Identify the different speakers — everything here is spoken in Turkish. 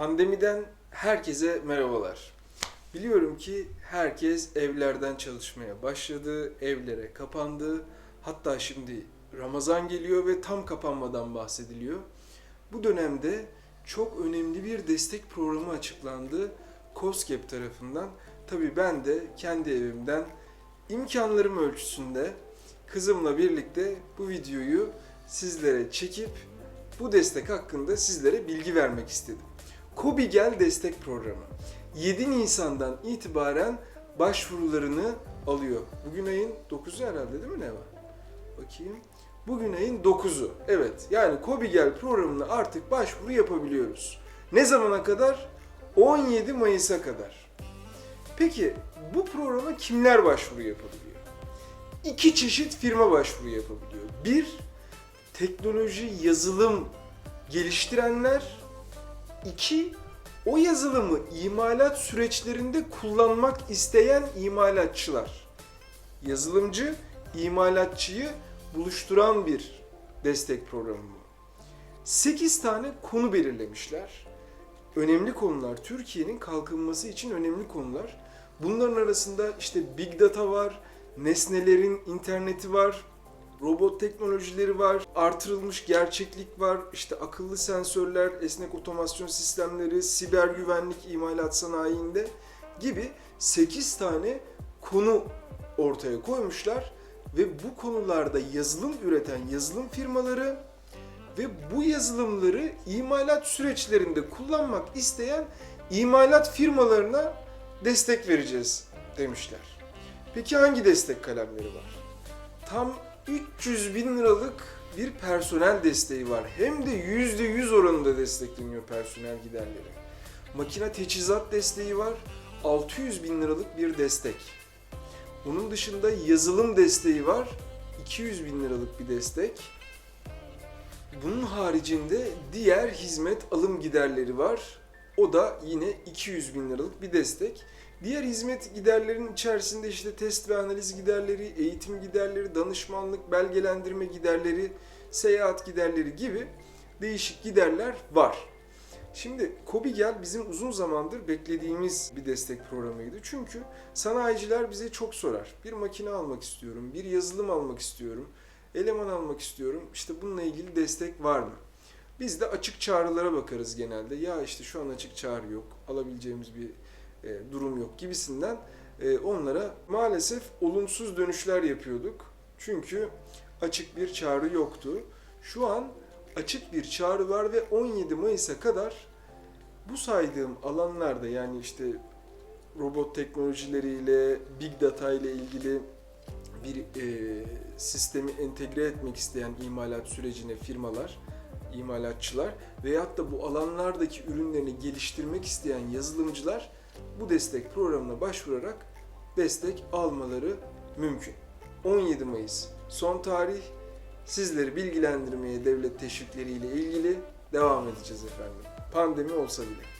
Speaker 1: Pandemiden herkese merhabalar. Biliyorum ki herkes evlerden çalışmaya başladı, evlere kapandı. Hatta şimdi Ramazan geliyor ve tam kapanmadan bahsediliyor. Bu dönemde çok önemli bir destek programı açıklandı COSGAP tarafından. Tabii ben de kendi evimden imkanlarım ölçüsünde kızımla birlikte bu videoyu sizlere çekip bu destek hakkında sizlere bilgi vermek istedim. Kobi Gel destek programı 7 Nisan'dan itibaren başvurularını alıyor. Bugün ayın 9'u herhalde değil mi Neva? Bakayım. Bugün ayın 9'u. Evet yani Kobi Gel programına artık başvuru yapabiliyoruz. Ne zamana kadar? 17 Mayıs'a kadar. Peki bu programa kimler başvuru yapabiliyor? İki çeşit firma başvuru yapabiliyor. Bir, teknoloji, yazılım geliştirenler. İki, o yazılımı imalat süreçlerinde kullanmak isteyen imalatçılar. Yazılımcı, imalatçıyı buluşturan bir destek programı bu. 8 tane konu belirlemişler. Önemli konular, Türkiye'nin kalkınması için önemli konular. Bunların arasında işte Big Data var, nesnelerin interneti var, robot teknolojileri var, artırılmış gerçeklik var, işte akıllı sensörler, esnek otomasyon sistemleri, siber güvenlik imalat sanayinde gibi 8 tane konu ortaya koymuşlar ve bu konularda yazılım üreten yazılım firmaları ve bu yazılımları imalat süreçlerinde kullanmak isteyen imalat firmalarına destek vereceğiz demişler. Peki hangi destek kalemleri var? Tam 300 bin liralık bir personel desteği var. Hem de %100 oranında destekleniyor personel giderleri. Makine teçhizat desteği var. 600 bin liralık bir destek. Onun dışında yazılım desteği var. 200 bin liralık bir destek. Bunun haricinde diğer hizmet alım giderleri var. O da yine 200 bin liralık bir destek. Diğer hizmet giderlerin içerisinde işte test ve analiz giderleri, eğitim giderleri, danışmanlık, belgelendirme giderleri, seyahat giderleri gibi değişik giderler var. Şimdi Kobigel bizim uzun zamandır beklediğimiz bir destek programıydı. Çünkü sanayiciler bize çok sorar. Bir makine almak istiyorum, bir yazılım almak istiyorum, eleman almak istiyorum. İşte bununla ilgili destek var mı? Biz de açık çağrılara bakarız genelde. Ya işte şu an açık çağrı yok, alabileceğimiz bir e, durum yok gibisinden e, onlara maalesef olumsuz dönüşler yapıyorduk. Çünkü açık bir çağrı yoktu. Şu an açık bir çağrı var ve 17 Mayıs'a kadar bu saydığım alanlarda yani işte robot teknolojileriyle, big data ile ilgili bir e, sistemi entegre etmek isteyen imalat sürecine firmalar, imalatçılar veyahut da bu alanlardaki ürünlerini geliştirmek isteyen yazılımcılar bu destek programına başvurarak destek almaları mümkün. 17 Mayıs son tarih. Sizleri bilgilendirmeye devlet teşvikleriyle ilgili devam edeceğiz efendim. Pandemi olsa bile.